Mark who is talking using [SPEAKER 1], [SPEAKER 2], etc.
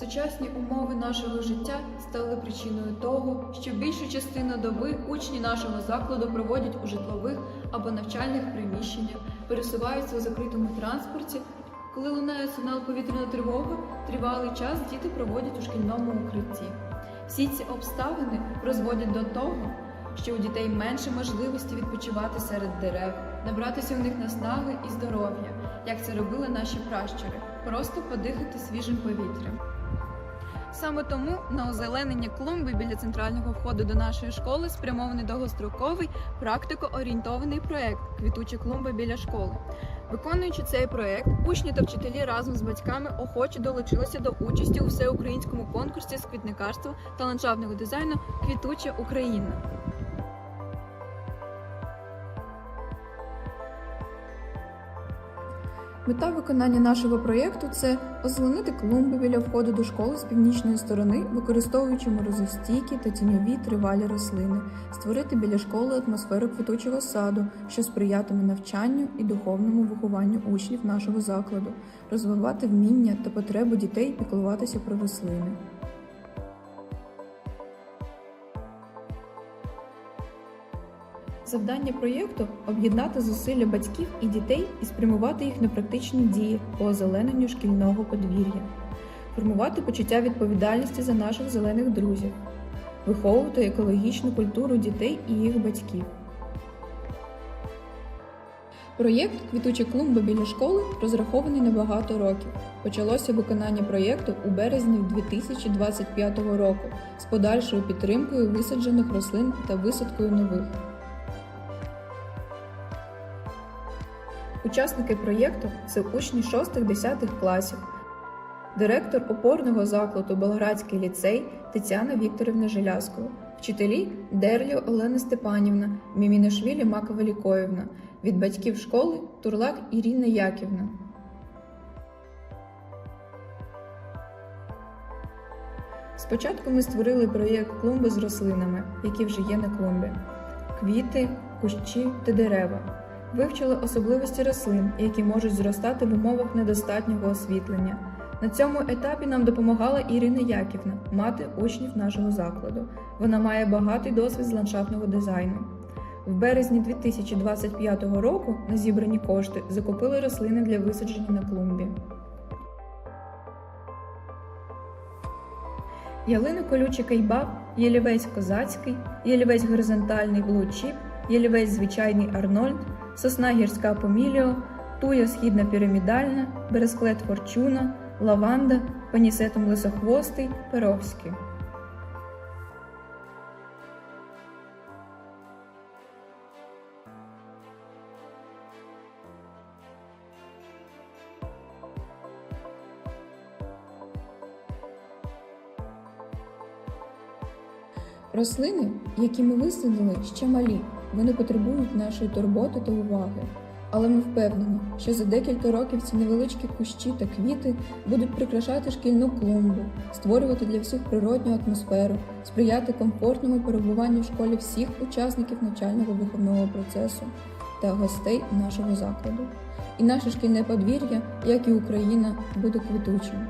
[SPEAKER 1] Сучасні умови нашого життя стали причиною того, що більшу частину доби учні нашого закладу проводять у житлових або навчальних приміщеннях, пересуваються у закритому транспорті. Коли лунає сигнал повітряна тривога, тривалий час діти проводять у шкільному укритті. Всі ці обставини призводять до того, що у дітей менше можливості відпочивати серед дерев, набратися у них наснаги і здоров'я, як це робили наші пращури, просто подихати свіжим повітрям. Саме тому на озеленення клумби біля центрального входу до нашої школи спрямований довгостроковий практико-орієнтований проект Квітучі клумби біля школи. Виконуючи цей проект, учні та вчителі разом з батьками охоче долучилися до участі у всеукраїнському конкурсі з квітникарства та ландшафтного дизайну Квітуча Україна. Мета виконання нашого проєкту це озеленити клумби біля входу до школи з північної сторони, використовуючи морозостійкі та тіньові тривалі рослини, створити біля школи атмосферу квітучого саду, що сприятиме навчанню і духовному вихованню учнів нашого закладу, розвивати вміння та потребу дітей піклуватися про рослини. Завдання проєкту об'єднати зусилля батьків і дітей і спрямувати їх на практичні дії по озелененню шкільного подвір'я, формувати почуття відповідальності за наших зелених друзів, виховувати екологічну культуру дітей і їх батьків. Проєкт Квітуча клумба біля школи розрахований на багато років. Почалося виконання проєкту у березні 2025 року з подальшою підтримкою висаджених рослин та висадкою нових. Учасники проєкту це учні 6-10 класів, директор опорного закладу Болградський ліцей Тетяна Вікторівна Желязкова, вчителі Дерлю Олена Степанівна, Мімінашвілі Макова Лікоївна, від батьків школи Турлак Ірина Яківна. Спочатку ми створили проєкт клумби з рослинами, які вже є на клумбі: квіти, кущі та дерева. Вивчили особливості рослин, які можуть зростати в умовах недостатнього освітлення. На цьому етапі нам допомагала Ірина Яківна, мати учнів нашого закладу. Вона має багатий досвід з ландшафтного дизайну. В березні 2025 року на зібрані кошти закупили рослини для висадження на клумбі. Ялину колючий кайбаб, ялівець козацький, ялівець горизонтальний блучіп, ялівець звичайний Арнольд, сосна гірська поміліо, туя східна пірамідальна, бересклет форчуна, лаванда, панісетом лисохвостий, перовський. Рослини, які ми висадили, ще малі, вони потребують нашої турботи та уваги. Але ми впевнені, що за декілька років ці невеличкі кущі та квіти будуть прикрашати шкільну клумбу, створювати для всіх природню атмосферу, сприяти комфортному перебуванню в школі всіх учасників навчального виховного процесу та гостей нашого закладу. І наше шкільне подвір'я, як і Україна, буде квітучим.